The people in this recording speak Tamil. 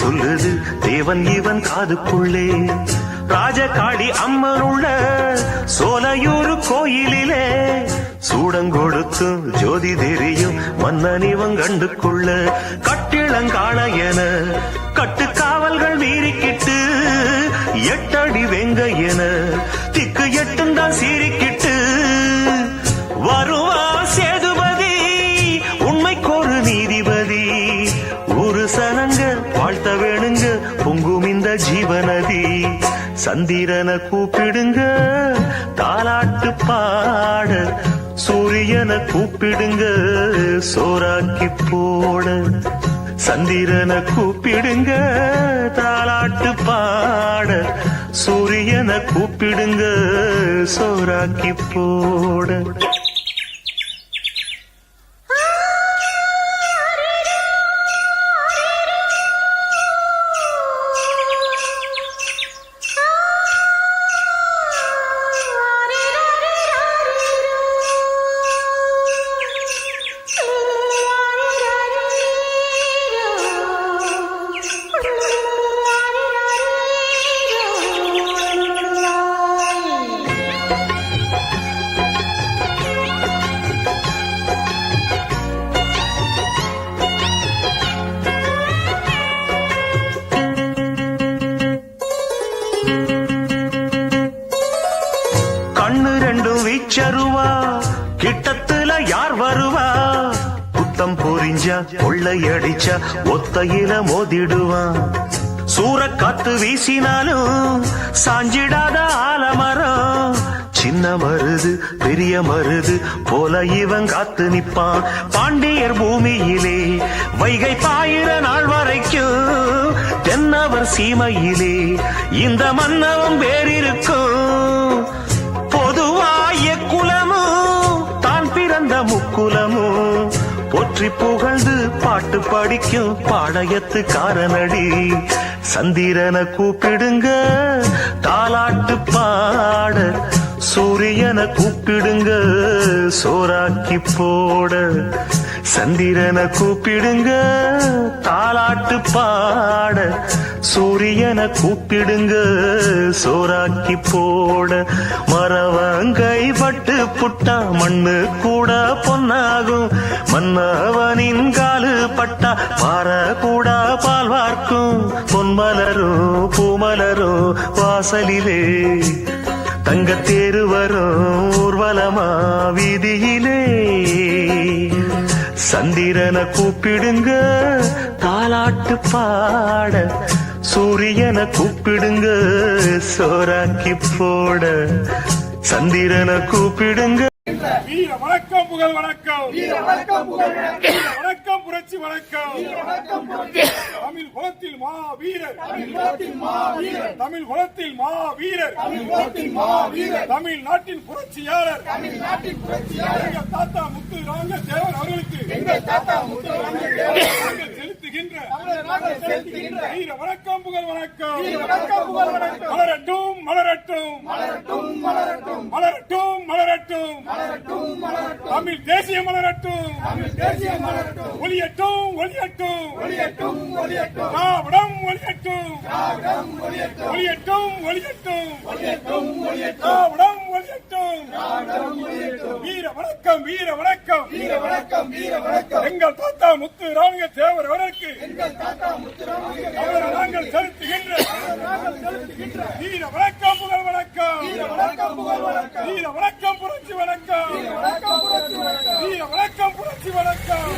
சொல்லுது தேவன் இவன் காதுக்குள்ளே. ராஜகாளி அம்மன் உள்ள சோலையூர் கோயிலிலே சூடங்கொடுத்து ஜோதி தெரியும் மன்னன் இவன் கண்டுக்குள்ள கட்டிளங்காண என கட்டுக்காவல்கள் வீறிக்கிட்டு எட்டடி வெங்க என திக்கு எட்டுந்தான் சீரிக்கிட்டு வாழ்த்த வேணுங்க பொங்கும் இந்த ஜீவநதி. சந்திரனை கூப்பிடுங்க தாலாட்டு பாட. சூரியனை கூப்பிடுங்க சோறாக்கி போட. சந்திரனை கூப்பிடுங்க தாலாட்டு பாட. சூரியனை கூப்பிடுங்க சோறாக்கி போட. கண்ணு ரெண்டும் வீச்சருவா. கிட்டத்துல யார் வருவா? குத்தம் பொறிஞ்சா கொள்ளையடிச்சா ஒத்தையில மோதிடுவான் சூற காத்து வீசினாலும் சாஞ்சிடாத ஆலமரம். சின்ன மருது பெரிய மருது போல இவன் காத்து நிப்பான். பாண்டியர் பூமியிலே வைகை பாயிர நாள் வரைக்கும் தென்னவர் சீமையிலே இந்த மன்னவன் பேரிருக்கும் இருக்கும் பிறந்த முக்குலமும் போற்றி புகழ்ந்து பாட்டு படிக்கும் பாளையத்து காரனடி சந்திரனை கூப்பிடுங்க தாலாட்டு பாட. சூரியனை கூப்பிடுங்க சோறாக்கி போட. சந்திரனை கூப்பிடுங்க தாலாட்டு பாட. சூரியனை கூப்பிடுங்க சோறாக்கி போட. மரவங்கை பட்டு புட்டா மண்ணு கூட பொன்னாகும். மன்னவனின் காலு பட்டா பாற கூட பால் வார்க்கும். பொன்மலரும் பூமலரும் வாசலிலே. தங்கத்தேரு வரும் ஊர்வலமா வீதியிலே. சந்திரனை கூப்பிடுங்க தாலாட்டு பாட. சூரியனை கூப்பிடுங்க சோறாக்கி போட. சந்திரனை கூப்பிடுங்க. வீர வணக்கம் புகழ் வணக்கம். வீர வணக்கம் புகழ் வணக்கம். புரட்சி வணக்கம். தமிழ் குலத்தில் மா வீரர் தமிழ் குலத்தில் மா வீரர் தமிழ் குலத்தில் மா வீரர் வணக்கம். மலரட்டும் மலரட்டும். மலரட்டும் மலரட்டும். மலரட்டும் தமிழ் தேசிய மலரட்டும். தேசிய மலரட்டும். ஒளியட்டும் ஒளியட்டும். ஒளியட்டும் ஒளியட்டும். திராவிடம் ஒளியட்டும். ஒளியட்டும். ஒளியட்டும் ஒளியட்டும். வீர வணக்கம் வீர வணக்கம். வீர வணக்கம் வீர வணக்கம். முத்து ராமிய தேவர் அவருக்கு அவரை நாங்கள் செலுத்துகின்ற வீர வணக்கம் புகழ் வணக்கம். வீர வணக்கம் புரட்சி வணக்கம். வீர வணக்கம் புரட்சி வணக்கம்.